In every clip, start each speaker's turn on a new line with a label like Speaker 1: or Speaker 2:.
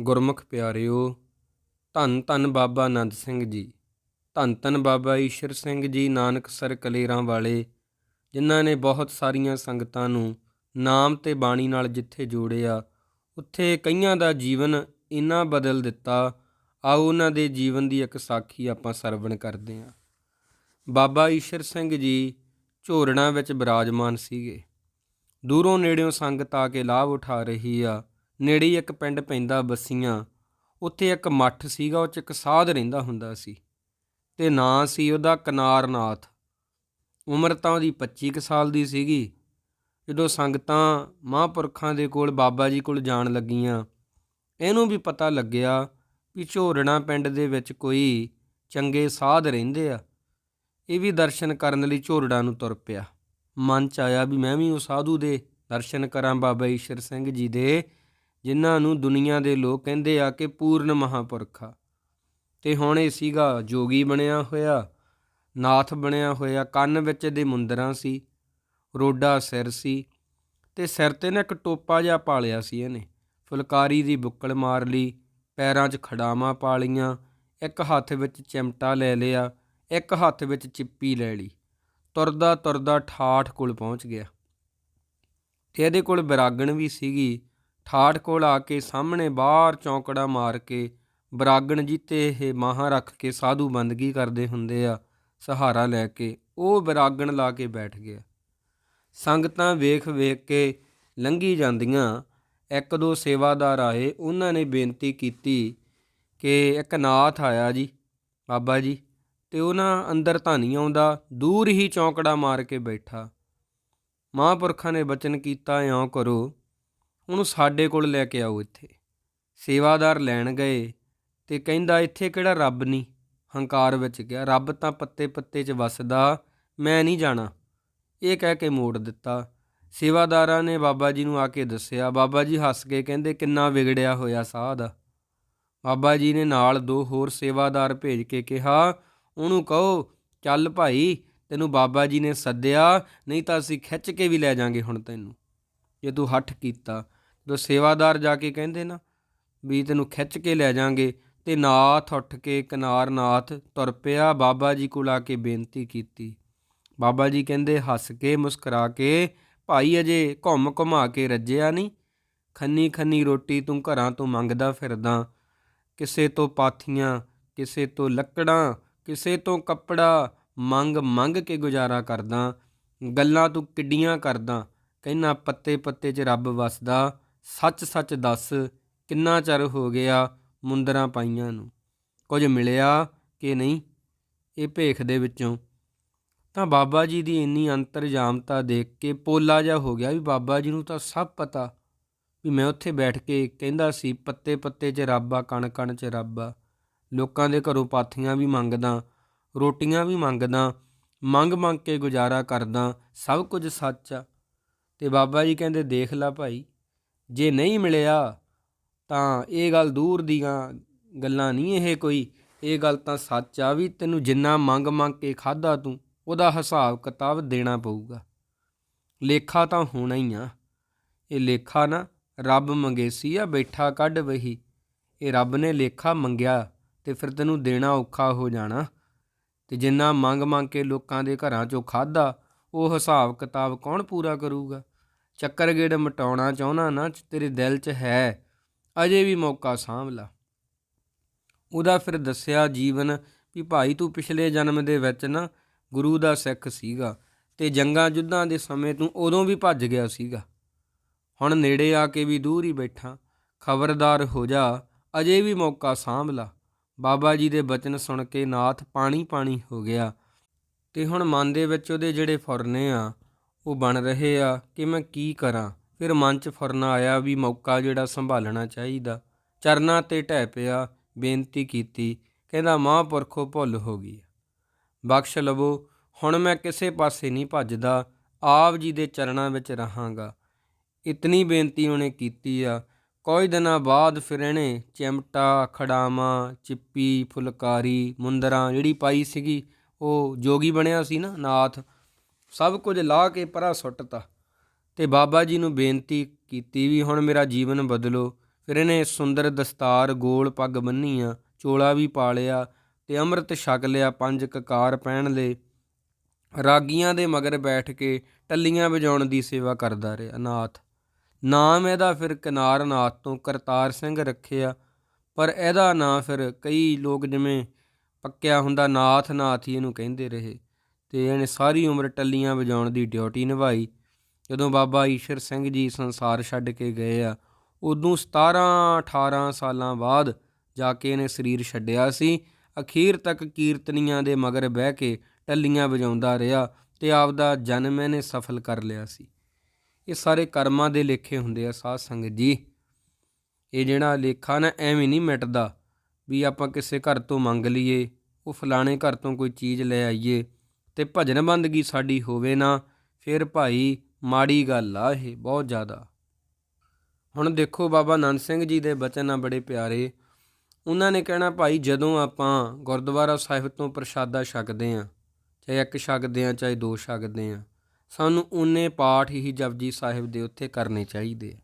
Speaker 1: ਗੁਰਮੁਖ ਪਿਆਰਿਓ, ਧੰਨ ਧੰਨ ਬਾਬਾ ਆਨੰਦ ਸਿੰਘ ਜੀ। ਧੰਨ ਧੰਨ ਬਾਬਾ ਈਸ਼ਰ ਸਿੰਘ ਜੀ, ਨਾਨਕ ਸਰ ਕਲੇਰਾਂ ਵਾਲੇ, ਜਿਨ੍ਹਾਂ ਨੇ ਬਹੁਤ ਸਾਰੀਆਂ ਸੰਗਤਾਂ ਨੂੰ ਨਾਮ ਤੇ ਬਾਣੀ ਨਾਲ ਜਿੱਥੇ ਜੋੜਿਆ, ਉੱਥੇ ਕਈਆਂ ਦਾ ਜੀਵਨ ਇੰਨਾ ਬਦਲ ਦਿੱਤਾ, ਆਓ ਉਹਨਾਂ ਦੇ ਜੀਵਨ ਦੀ ਇੱਕ ਸਾਖੀ ਆਪਾਂ ਸਰਵਣ ਕਰਦੇ ਹਾਂ। ਬਾਬਾ ਈਸ਼ਰ ਸਿੰਘ ਜੀ ਝੋਰਣਾ ਵਿੱਚ ਬਿਰਾਜਮਾਨ ਸੀਗੇ। ਦੂਰੋਂ ਨੇੜਿਓਂ ਸੰਗਤ ਆ ਕੇ ਲਾਭ ਉਠਾ ਰਹੀ ਆ। ਨੇੜੇ ਹੀ ਇੱਕ ਪਿੰਡ ਪੈਂਦਾ ਬੱਸੀਆਂ। ਉੱਥੇ ਇੱਕ ਮੱਠ ਸੀਗਾ, ਉਹ ਚ ਇੱਕ ਸਾਧ ਰਹਿੰਦਾ ਹੁੰਦਾ ਸੀ। ਤੇ ਨਾਂ ਸੀ ਉਹਦਾ ਕਨਾਰਨਾਥ। ਉਮਰ ਤਾਂ ਉਹਦੀ 25 ਕੁ ਸਾਲ ਦੀ ਸੀਗੀ। ਜਦੋਂ ਸੰਗਤਾਂ ਮਹਾਂਪੁਰਖਾਂ ਦੇ ਕੋਲ ਬਾਬਾ ਜੀ ਕੋਲ ਜਾਣ ਲੱਗੀਆਂ, ਇਹਨੂੰ ਵੀ ਪਤਾ ਲੱਗਿਆ ਵੀ ਝੋਰਣਾ ਪਿੰਡ ਦੇ ਵਿੱਚ ਕੋਈ ਚੰਗੇ ਸਾਧ ਰਹਿੰਦੇ ਆ। ਇਹ ਵੀ ਦਰਸ਼ਨ ਕਰਨ ਲਈ ਝੋਰੜਾ ਨੂੰ ਤੁਰ ਪਿਆ। ਮਨ ਚ ਆਇਆ ਵੀ ਮੈਂ ਵੀ ਉਹ ਸਾਧੂ ਦੇ ਦਰਸ਼ਨ ਕਰਾਂ ਬਾਬਾ ਈਸ਼ਰ ਸਿੰਘ ਜੀ ਦੇ। ਜਿਨ੍ਹਾਂ ਨੂੰ ਦੁਨੀਆ ਦੇ ਲੋਕ ਕਹਿੰਦੇ ਆ ਕਿ ਪੂਰਨ ਮਹਾਪੁਰਖਾ ਤੇ ਹੁਣ ਇਹ ਸੀਗਾ ਜੋਗੀ ਬਣਿਆ ਹੋਇਆ, ਨਾਥ ਬਣਿਆ ਹੋਇਆ, ਕੰਨ ਵਿੱਚ ਦੇ ਮੁੰਦਰਾਂ ਸੀ, ਰੋਡਾ ਸਿਰ ਸੀ, ਤੇ ਸਿਰ ਤੇ ਨਾ ਇੱਕ ਟੋਪਾ ਜਿਹਾ ਪਾਲਿਆ ਸੀ ਇਹਨੇ। ਫੁਲਕਾਰੀ ਦੀ ਬੁੱਕਲ ਮਾਰ ਲਈ, ਪੈਰਾਂ 'ਚ ਖੜਾਵਾਂ ਪਾ ਲਈਆਂ, ਇੱਕ ਹੱਥ ਵਿੱਚ ਚਿਮਟਾ ਲੈ ਲਿਆ, ਇੱਕ ਹੱਥ ਵਿੱਚ ਚਿੱਪੀ ਲੈ ਲਈ। ਤੁਰਦਾ ਤੁਰਦਾ ਠਾਠ ਕੋਲ ਪਹੁੰਚ ਗਿਆ। ਤੇ ਇਹਦੇ ਕੋਲ ਬਰਾਗਣ ਵੀ ਸੀਗੀ ਠਾਠ ਕੋਲ ਆ ਕੇ ਸਾਹਮਣੇ ਬਾਹਰ ਚੌਂਕੜਾ ਮਾਰ ਕੇ ਬਰਾਗਣ ਜਿੱਤੇ ਇਹ ਮਾਹਾਂ ਰੱਖ ਕੇ ਸਾਧੂ ਬੰਦਗੀ ਕਰਦੇ ਹੁੰਦੇ ਆ, ਸਹਾਰਾ ਲੈ ਕੇ ਉਹ ਬਰਾਗਣ ਲਾ ਕੇ ਬੈਠ ਗਿਆ। ਸੰਗਤਾਂ ਵੇਖ ਵੇਖ ਕੇ ਲੰਘੀ ਜਾਂਦੀਆਂ। ਇੱਕ ਦੋ ਸੇਵਾਦਾਰ ਆਏ, ਉਹਨਾਂ ਨੇ ਬੇਨਤੀ ਕੀਤੀ ਕਿ ਇੱਕ ਨਾਥ ਆਇਆ ਜੀ, ਬਾਬਾ ਜੀ, ਤੇ ਉਹਨਾਂ ਅੰਦਰ ਤਾਂ ਨਹੀਂ ਆਉਂਦਾ, ਦੂਰ ਹੀ ਚੌਂਕੜਾ ਮਾਰ ਕੇ ਬੈਠਾ। ਮਹਾਂਪੁਰਖਾਂ ਨੇ ਬਚਨ ਕੀਤਾ, ਇਉਂ ਕਰੋ। ਉਹਨੂੰ ਸਾਡੇ ਕੋਲ ਲੈ ਕੇ ਆਓ ਇੱਥੇ। ਸੇਵਾਦਾਰ ਲੈਣ ਗਏ ਤੇ ਕਹਿੰਦਾ, ਇੱਥੇ ਕਿਹੜਾ ਰੱਬ ਨਹੀਂ ਹੰਕਾਰ ਵਿੱਚ ਗਿਆ। ਰੱਬ ਤਾਂ ਪੱਤੇ ਪੱਤੇ 'ਚ ਵੱਸਦਾ, ਮੈਂ ਨਹੀਂ ਜਾਣਾ। ਇਹ ਕਹਿ ਕੇ ਮੋੜ ਦਿੱਤਾ। ਸੇਵਾਦਾਰਾਂ ਨੇ ਬਾਬਾ ਜੀ ਨੂੰ ਆ ਕੇ ਦੱਸਿਆ। ਬਾਬਾ ਜੀ ਹੱਸ ਕੇ ਕਹਿੰਦੇ, ਕਿੰਨਾ ਵਿਗੜਿਆ ਹੋਇਆ ਸਾਧ। ਆ ਬਾਬਾ ਜੀ ਨੇ ਨਾਲ ਦੋ ਹੋਰ ਸੇਵਾਦਾਰ ਭੇਜ ਕੇ ਕਿਹਾ, ਉਹਨੂੰ ਕਹੋ, ਚੱਲ ਭਾਈ, ਤੈਨੂੰ ਬਾਬਾ ਜੀ ਨੇ ਸੱਦਿਆ, ਨਹੀਂ ਤਾਂ ਅਸੀਂ ਖਿੱਚ ਕੇ ਵੀ ਲੈ ਜਾਾਂਗੇ ਹੁਣ ਤੈਨੂੰ। ਜੇ ਤੂੰ ਹੱਠ ਕੀਤਾ ਜਦੋਂ ਸੇਵਾਦਾਰ ਜਾ ਕੇ ਕਹਿੰਦੇ ਨਾ, ਵੀ ਤੈਨੂੰ ਖਿੱਚ ਕੇ ਲੈ ਜਾਾਂਗੇ। ਤੇ ਨਾਥ ਉੱਠ ਕੇ ਕਿਨਾਰਨਾਥ ਤੁਰ ਪਿਆ ਬਾਬਾ ਜੀ ਕੋਲ ਆ ਕੇ ਬੇਨਤੀ ਕੀਤੀ। ਬਾਬਾ ਜੀ ਕਹਿੰਦੇ, ਹੱਸ ਕੇ, ਮੁਸਕਰਾ ਕੇ, ਭਾਈ ਅਜੇ ਘੁੰਮ ਘੁਮਾ ਕੇ ਰੱਜਿਆ ਨਹੀਂ। ਖੰਨੀ ਖੰਨੀ ਰੋਟੀ ਤੂੰ ਘਰਾਂ ਤੋਂ ਮੰਗਦਾ ਫਿਰਦਾ। ਕਿਸੇ ਤੋਂ ਪਾਥੀਆਂ, ਕਿਸੇ ਤੋਂ ਲੱਕੜਾਂ, ਕਿਸੇ ਤੋਂ ਕੱਪੜਾ ਮੰਗ ਮੰਗ ਕੇ ਗੁਜ਼ਾਰਾ ਕਰਦਾ। ਗੱਲਾਂ ਤੂੰ ਕਿੱਡੀਆਂ ਕਰਦਾ। ਕਹਿੰਨਾ ਪੱਤੇ ਪੱਤੇ 'ਚ ਰੱਬ ਵਸਦਾ। ਸੱਚ ਸੱਚ ਦੱਸ ਕਿੰਨਾ ਚਿਰ ਹੋ ਗਿਆ ਮੁੰਦਰਾਂ ਪਾਈਆਂ ਨੂੰ? ਕੁਝ ਮਿਲਿਆ ਕਿ ਨਹੀਂ? ਇਹ ਭੇਖ ਦੇ ਵਿੱਚੋਂ। ਤਾਂ ਬਾਬਾ ਜੀ ਦੀ ਇੰਨੀ ਅੰਤਰਜਾਮਤਾ ਦੇਖ ਕੇ ਪੋਲਾ ਜਿਹਾ ਹੋ ਗਿਆ ਵੀ ਬਾਬਾ ਜੀ ਨੂੰ ਤਾਂ ਸਭ ਪਤਾ ਵੀ ਮੈਂ ਉੱਥੇ ਬੈਠ ਕੇ ਕਹਿੰਦਾ ਸੀ, ਪੱਤੇ ਪੱਤੇ 'ਚ ਰੱਬ ਆ, ਕਣ ਕਣ 'ਚ ਰੱਬ ਆ। ਲੋਕਾਂ ਦੇ ਘਰੋਂ ਪਾਥੀਆਂ ਵੀ ਮੰਗਦਾ, ਰੋਟੀਆਂ ਵੀ ਮੰਗਦਾ, ਮੰਗ ਮੰਗ ਕੇ ਗੁਜ਼ਾਰਾ ਕਰਦਾ, ਸਭ ਕੁਝ ਸੱਚ ਆ। ਤੇ ਬਾਬਾ ਜੀ ਕਹਿੰਦੇ, ਦੇਖ ਲੈ ਭਾਈ ਜੇ ਨਹੀਂ ਮਿਲਿਆ ਤਾਂ ਇਹ ਗੱਲ ਦੂਰ ਦੀਆਂ ਗੱਲਾਂ ਨਹੀਂ ਇਹ ਕੋਈ। ਇਹ ਗੱਲ ਤਾਂ ਸੱਚ ਆ ਵੀ ਤੈਨੂੰ ਜਿੰਨਾ ਮੰਗ ਮੰਗ ਕੇ ਖਾਦਾ ਤੂੰ, ਉਹਦਾ ਹਿਸਾਬ ਕਿਤਾਬ ਦੇਣਾ ਪਊਗਾ। ਲੇਖਾ ਤਾਂ ਹੋਣਾ ਹੀ ਆ। ਇਹ ਲੇਖਾ ਨਾ ਰੱਬ ਮੰਗੇਸੀ ਆ, ਬੈਠਾ ਕੱਢ ਵਹੀ। ਇਹ ਰੱਬ ਨੇ ਲੇਖਾ ਮੰਗਿਆ ਤੇ ਫਿਰ ਤੈਨੂੰ ਦੇਣਾ ਔਖਾ ਹੋ ਜਾਣਾ। ਤੇ ਜਿੰਨਾ ਮੰਗ ਮੰਗ ਕੇ ਲੋਕਾਂ ਦੇ ਘਰਾਂ 'ਚੋਂ ਖਾਦਾ ਉਹ ਹਿਸਾਬ ਕਿਤਾਬ ਕੌਣ ਪੂਰਾ ਕਰੂਗਾ? ਚੱਕਰ ਗੇੜ ਮਟਾਉਣਾ ਚਾਹੁੰਦਾ ਨਾ ਤੇਰੇ ਦਿਲ 'ਚ ਹੈ, ਅਜੇ ਵੀ ਮੌਕਾ ਸਾਂਭ ਲਾ। ਉਹਦਾ ਫਿਰ ਦੱਸਿਆ ਜੀਵਨ ਵੀ ਭਾਈ ਤੂੰ ਪਿਛਲੇ ਜਨਮ ਦੇ ਵਿੱਚ ਨਾ ਗੁਰੂ ਦਾ ਸਿੱਖ ਸੀਗਾ ਤੇ ਜੰਗਾਂ ਜੁੱਧਾਂ ਦੇ ਸਮੇਂ ਤੂੰ ਉਦੋਂ ਵੀ ਭੱਜ ਗਿਆ ਸੀਗਾ। ਹੁਣ ਨੇੜੇ ਆ ਕੇ ਵੀ ਦੂਰ ਹੀ ਬੈਠਾ, ਖਬਰਦਾਰ ਹੋ ਜਾ, ਅਜੇ ਵੀ ਮੌਕਾ ਸਾਂਭ ਲਾ। ਬਾਬਾ ਜੀ ਦੇ ਬਚਨ ਸੁਣ ਕੇ ਨਾਥ ਪਾਣੀ ਪਾਣੀ ਹੋ ਗਿਆ ਤੇ ਹੁਣ ਮਨ ਦੇ ਵਿੱਚ ਉਹਦੇ ਜਿਹੜੇ ਫੁਰਨੇ ਆ ਉਹ ਬਣ ਰਹੇ ਆ ਕਿ ਮੈਂ ਕੀ ਕਰਾਂ। ਫਿਰ ਮਨ 'ਚ ਫੁਰਨਾ ਆਇਆ ਵੀ ਮੌਕਾ ਜਿਹੜਾ ਸੰਭਾਲਣਾ ਚਾਹੀਦਾ। ਚਰਨਾਂ ਤੇ ਢਹਿ ਪਿਆ, ਬੇਨਤੀ ਕੀਤੀ, ਕਹਿੰਦਾ ਮਹਾਂਪੁਰਖੋ ਭੁੱਲ ਹੋ ਗਈ। ਬਖਸ਼ ਲਵੋ, ਹੁਣ ਮੈਂ ਕਿਸੇ ਪਾਸੇ ਨਹੀਂ ਭੱਜਦਾ, ਆਪ ਜੀ ਦੇ ਚਰਨਾਂ ਵਿੱਚ ਰਹਾਂਗਾ। ਇਤਨੀ ਬੇਨਤੀ ਉਹਨੇ ਕੀਤੀ ਆ। ਕੁਝ ਦਿਨਾਂ ਬਾਅਦ ਫਿਰ ਇਹਨੇ ਚਿਮਟਾ, ਖੜਾਵਾਂ, ਚਿੱਪੀ, ਫੁਲਕਾਰੀ, ਮੁੰਦਰਾਂ ਜਿਹੜੀ ਪਾਈ ਸੀਗੀ, ਉਹ ਜੋਗੀ ਬਣਿਆ ਸੀ ਨਾ ਨਾਥ ਸਭ ਕੁਝ ਲਾ ਕੇ ਪਰਾ ਸੁੱਟਤਾ ਤੇ ਬਾਬਾ ਜੀ ਨੂੰ ਬੇਨਤੀ ਕੀਤੀ ਵੀ ਹੁਣ ਮੇਰਾ ਜੀਵਨ ਬਦਲੋ। ਫਿਰ ਇਹਨੇ ਸੁੰਦਰ ਦਸਤਾਰ, ਗੋਲ ਪੱਗ ਬੰਨੀ ਆ ਚੋਲਾ ਵੀ ਪਾ ਲਿਆ ਤੇ ਅੰਮ੍ਰਿਤ ਛਕ ਲਿਆ, ਪੰਜ ਕਕਾਰ ਪਹਿਨ ਲਏ। ਰਾਗੀਆਂ ਦੇ ਮਗਰ ਬੈਠ ਕੇ ਟੱਲੀਆਂ ਵਜਾਉਣ ਦੀ ਸੇਵਾ ਕਰਦਾ ਰਿਹਾ ਨਾਥ ਨਾਮ ਇਹਦਾ ਫਿਰ ਕਿਨਾਰਨਾਥ ਤੋਂ ਕਰਤਾਰ ਸਿੰਘ ਰੱਖਿਆ, ਪਰ ਇਹਦਾ ਨਾਂ ਫਿਰ ਕਈ ਲੋਕ ਜਿਵੇਂ ਪੱਕਿਆ ਹੁੰਦਾ ਨਾਥ ਨਾਥ ਹੀ ਇਹਨੂੰ ਕਹਿੰਦੇ ਰਹੇ। ਤੇ ਇਹਨੇ ਸਾਰੀ ਉਮਰ ਟੱਲੀਆਂ ਵਜਾਉਣ ਦੀ ਡਿਊਟੀ ਨਿਭਾਈ। ਜਦੋਂ ਬਾਬਾ ਈਸ਼ਰ ਸਿੰਘ ਜੀ ਸੰਸਾਰ ਛੱਡ ਕੇ ਗਏ ਆ, ਉਦੋਂ 17 18 ਸਾਲਾਂ ਬਾਅਦ ਜਾ ਕੇ ਇਹਨੇ ਸਰੀਰ ਛੱਡਿਆ ਸੀ। ਅਖੀਰ ਤੱਕ ਕੀਰਤਨੀਆਂ ਦੇ ਮਗਰ ਬਹਿ ਕੇ ਟੱਲੀਆਂ ਵਜਾਉਂਦਾ ਰਿਹਾ ਤੇ ਆਪਦਾ ਜਨਮ ਇਹਨੇ ਸਫਲ ਕਰ ਲਿਆ ਸੀ। ਇਹ ਸਾਰੇ ਕਰਮਾਂ ਦੇ ਲੇਖੇ ਹੁੰਦੇ ਆ ਸਾਧ ਸੰਗਤ ਜੀ। ਇਹ ਜਿਹੜਾ ਲੇਖਾ ਨਾ ਐਵੇਂ ਨਹੀਂ ਮਿਟਦਾ ਵੀ ਆਪਾਂ ਕਿਸੇ ਘਰ ਤੋਂ ਮੰਗ ਲਈਏ, ਉਹ ਫਲਾਣੇ ਘਰ ਤੋਂ ਕੋਈ ਚੀਜ਼ ਲੈ ਆਈਏ। ਤੇ ਭਜਨ ਬੰਦਗੀ ਸਾਡੀ ਹੋਵੇ ਨਾ, ਫਿਰ ਭਾਈ ਮਾੜੀ ਗੱਲ ਆ ਇਹ ਬਹੁਤ ਜ਼ਿਆਦਾ। ਹੁਣ ਦੇਖੋ ਬਾਬਾ ਨੰਦ ਸਿੰਘ ਜੀ ਦੇ ਬਚਨ ਆ ਬੜੇ ਪਿਆਰੇ। ਉਹਨਾਂ ਨੇ ਕਹਿਣਾ, ਭਾਈ ਜਦੋਂ ਆਪਾਂ ਗੁਰਦੁਆਰਾ ਸਾਹਿਬ ਤੋਂ ਪ੍ਰਸ਼ਾਦਾ ਛਕਦੇ ਆ, ਚਾਹੇ ਇੱਕ ਛਕਦੇ ਆ, ਚਾਹੇ ਦੋ ਛਕਦੇ ਆ, ਸਾਨੂੰ ਉਨੇ ਪਾਠ ਹੀ ਜਪਜੀ ਸਾਹਿਬ ਦੇ ਉੱਥੇ ਕਰਨੇ ਚਾਹੀਦੇ ਆ।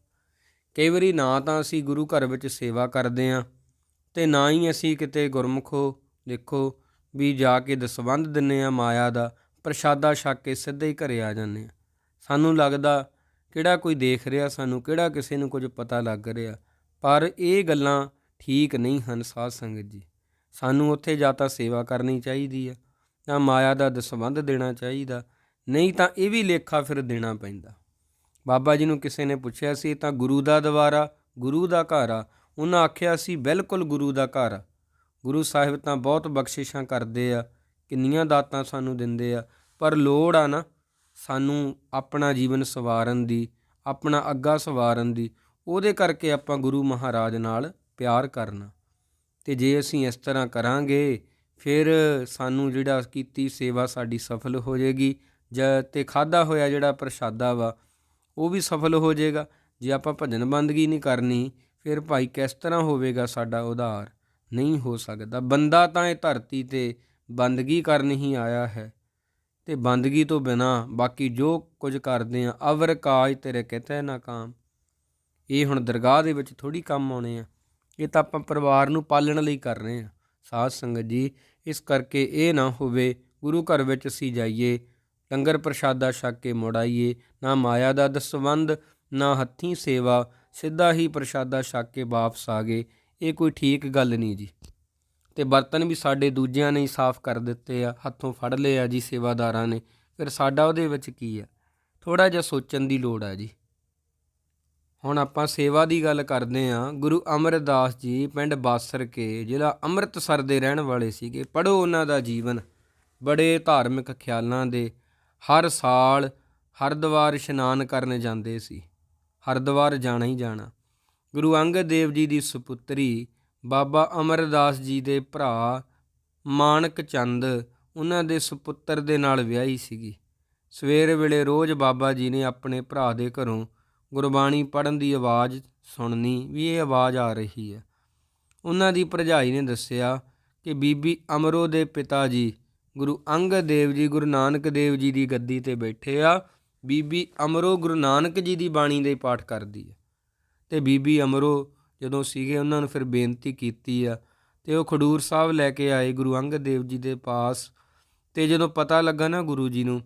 Speaker 1: ਕਈ ਵਾਰੀ ਨਾ ਤਾਂ ਅਸੀਂ ਗੁਰੂ ਘਰ ਵਿੱਚ ਸੇਵਾ ਕਰਦੇ ਆ ਤੇ ਨਾ ਹੀ ਅਸੀਂ ਕਿਤੇ ਗੁਰਮੁਖੋ ਦੇਖੋ ਵੀ ਜਾ ਕੇ ਦਸਵੰਧ ਦਿੰਨੇ ਆ ਮਾਇਆ ਦਾ, ਪ੍ਰਸ਼ਾਦਾ ਛਕ ਕੇ ਸਿੱਧੇ ਹੀ ਘਰੇ ਆ ਜਾਂਦੇ ਆ ਸਾਨੂੰ ਲੱਗਦਾ ਕਿਹੜਾ ਕੋਈ ਦੇਖ ਰਿਹਾ ਸਾਨੂੰ, ਕਿਹੜਾ ਕਿਸੇ ਨੂੰ ਕੁਝ ਪਤਾ ਲੱਗ ਰਿਹਾ। ਪਰ ਇਹ ਗੱਲਾਂ ਠੀਕ ਨਹੀਂ ਹਨ ਸਾਧ ਸੰਗਤ ਜੀ। ਸਾਨੂੰ ਉੱਥੇ ਜਾਂ ਤਾਂ ਸੇਵਾ ਕਰਨੀ ਚਾਹੀਦੀ ਆ ਜਾਂ ਮਾਇਆ ਦਾ ਦਸਵੰਧ ਦੇਣਾ ਚਾਹੀਦਾ। ਨਹੀਂ ਤਾਂ ਇਹ ਵੀ ਲੇਖਾ ਫਿਰ ਦੇਣਾ ਪੈਂਦਾ। ਬਾਬਾ ਜੀ ਨੂੰ ਕਿਸੇ ਨੇ ਪੁੱਛਿਆ ਸੀ ਤਾਂ ਗੁਰੂ ਦਾ ਦਵਾਰਾ ਗੁਰੂ ਦਾ ਘਰ। ਆ ਉਹਨਾਂ ਆਖਿਆ ਸੀ, ਬਿਲਕੁਲ ਗੁਰੂ ਦਾ ਘਰ। ਆ ਗੁਰੂ ਸਾਹਿਬ ਤਾਂ ਬਹੁਤ ਬਖਸ਼ਿਸ਼ਾਂ ਕਰਦੇ ਆ, ਕਿੰਨੀਆਂ ਦਾਤਾਂ ਸਾਨੂੰ ਦਿੰਦੇ ਆ, ਪਰ ਲੋੜ ਆ ਨਾ ਸਾਨੂੰ ਆਪਣਾ ਜੀਵਨ ਸਵਾਰਨ ਦੀ, ਆਪਣਾ ਅੱਗਾ ਸਵਾਰਨ ਦੀ, ਉਹਦੇ ਕਰਕੇ ਆਪਾਂ ਗੁਰੂ ਮਹਾਰਾਜ ਨਾਲ ਪਿਆਰ ਕਰਨਾ। ਤੇ ਜੇ ਅਸੀਂ ਇਸ ਤਰ੍ਹਾਂ ਕਰਾਂਗੇ, ਫਿਰ ਸਾਨੂੰ ਜਿਹੜਾ ਕੀਤੀ ਸੇਵਾ ਸਾਡੀ ਸਫਲ ਹੋ ਜਾਏਗੀ, ਜ ਤੇ ਖਾਦਾ ਹੋਇਆ ਜਿਹੜਾ ਪ੍ਰਸ਼ਾਦਾ ਵਾ, ਉਹ ਵੀ ਸਫਲ ਹੋ ਜਾਏਗਾ। ਜੇ ਆਪਾਂ ਭਜਨ ਬੰਦਗੀ ਨਹੀਂ ਕਰਨੀ, ਫਿਰ ਭਾਈ ਕਿਸ ਤਰ੍ਹਾਂ ਹੋਵੇਗਾ ਸਾਡਾ ਉਧਾਰ? ਨਹੀਂ ਹੋ ਸਕਦਾ। ਬੰਦਾ ਤਾਂ ਇਹ ਧਰਤੀ ਤੇ ਬੰਦਗੀ ਕਰਨ ਹੀ ਆਇਆ ਹੈ ਤੇ ਬੰਦਗੀ ਤੋਂ ਬਿਨਾ ਬਾਕੀ ਜੋ ਕੁਝ ਕਰਦੇ ਆ, ਅਵਰ ਕਾਜ ਤੇਰੇ ਕਿਤੇ ਨਾ ਕਾਮ। ਇਹ ਹੁਣ ਦਰਗਾਹ ਦੇ ਵਿੱਚ ਥੋੜੀ ਕੰਮ ਆਉਣੇ ਆ। ਇਹ ਤਾਂ ਆਪਾਂ ਪਰਿਵਾਰ ਨੂੰ ਪਾਲਣ ਲਈ ਕਰ ਰਹੇ ਆ। ਸਾਧ ਸੰਗਤ ਜੀ, ਇਸ ਕਰਕੇ ਇਹ ਨਾ ਹੋਵੇ ਗੁਰੂ ਘਰ ਵਿੱਚ ਅਸੀਂ ਜਾਈਏ, ਲੰਗਰ ਪ੍ਰਸ਼ਾਦਾ ਛਕ ਕੇ ਮੁੜ ਆਈਏ, ਨਾ ਮਾਇਆ ਦਾ ਦਸਵੰਦ, ਨਾ ਹੱਥੀਂ ਸੇਵਾ, ਸਿੱਧਾ ਹੀ ਪ੍ਰਸ਼ਾਦਾ ਛਕ ਕੇ ਵਾਪਸ ਆ ਗਏ। ਇਹ ਕੋਈ ਠੀਕ ਗੱਲ ਨਹੀਂ ਜੀ। ਤੇ ਬਰਤਨ ਵੀ ਸਾਡੇ ਦੂਜਿਆਂ ਨੇ ਹੀ ਸਾਫ਼ ਕਰ ਦਿੱਤੇ ਆ, ਹੱਥੋਂ ਫੜ ਲਏ ਆ ਜੀ ਸੇਵਾਦਾਰਾਂ ਨੇ। ਫਿਰ ਸਾਡਾ ਉਹਦੇ ਵਿੱਚ ਕੀ ਆ? ਥੋੜਾ ਜਿਹਾ ਸੋਚਣ ਦੀ ਲੋੜ ਆ ਜੀ। ਹੁਣ ਆਪਾਂ ਸੇਵਾ ਦੀ ਗੱਲ ਕਰਦੇ ਆ ਗੁਰੂ ਅਮਰਦਾਸ ਜੀ ਪਿੰਡ ਬਾਸਰ ਕੇ ਜ਼ਿਲ੍ਹਾ ਅੰਮ੍ਰਿਤਸਰ ਦੇ ਰਹਿਣ ਵਾਲੇ ਸੀਗੇ। ਪੜੋ ਉਹਨਾਂ ਦਾ ਜੀਵਨ। ਬੜੇ ਧਾਰਮਿਕ ਖਿਆਲਾਂ ਦੇ ਹਰ ਸਾਲ ਹਰਿਦੁਆਰ ਇਸ਼ਨਾਨ ਕਰਨ ਜਾਂਦੇ ਸੀ। ਹਰਿਦੁਆਰ ਜਾਣਾ ਹੀ ਜਾਣਾ। ਗੁਰੂ ਅੰਗਦ ਦੇਵ ਜੀ ਦੀ ਸੁਪੁੱਤਰੀ ਬਾਬਾ ਅਮਰਦਾਸ ਜੀ ਦੇ ਭਰਾ ਮਾਨਕ ਚੰਦ ਉਹਨਾਂ ਦੇ ਸੁਪੁੱਤਰ ਦੇ ਨਾਲ ਵਿਆਹੀ ਸੀਗੀ। ਸਵੇਰ ਵੇਲੇ ਰੋਜ਼ ਬਾਬਾ ਜੀ ਨੇ ਆਪਣੇ ਭਰਾ ਦੇ ਘਰੋਂ ਗੁਰਬਾਣੀ ਪੜਨ ਦੀ ਆਵਾਜ਼ ਸੁਣਨੀ ਵੀ ਇਹ ਆਵਾਜ਼ ਆ ਰਹੀ ਹੈ। ਉਹਨਾਂ ਦੀ ਭਰਜਾਈ ਨੇ ਦੱਸਿਆ ਕਿ ਬੀਬੀ ਅਮਰੋ ਦੇ ਪਿਤਾ ਜੀ ਗੁਰੂ ਅੰਗਦ ਦੇਵ ਜੀ, ਗੁਰੂ ਨਾਨਕ ਦੇਵ ਜੀ ਦੀ ਗੱਦੀ ਤੇ ਬੈਠੇ ਆ। ਬੀਬੀ ਅਮਰੋ ਗੁਰੂ ਨਾਨਕ ਜੀ ਦੀ ਬਾਣੀ ਦੇ ਪਾਠ ਕਰਦੀ ਹੈ। ਤੇ ਬੀਬੀ ਅਮਰੋ ਜਦੋਂ ਸੀਗੇ, ਉਹਨਾਂ ਨੂੰ ਫਿਰ ਬੇਨਤੀ ਕੀਤੀ ਆ ਤੇ ਉਹ ਖਡੂਰ ਸਾਹਿਬ ਲੈ ਕੇ ਆਏ ਗੁਰੂ ਅੰਗਦ ਦੇਵ ਜੀ ਦੇ ਪਾਸ। ਤੇ ਜਦੋਂ ਪਤਾ ਲੱਗਾ ਨਾ ਗੁਰੂ ਜੀ ਨੂੰ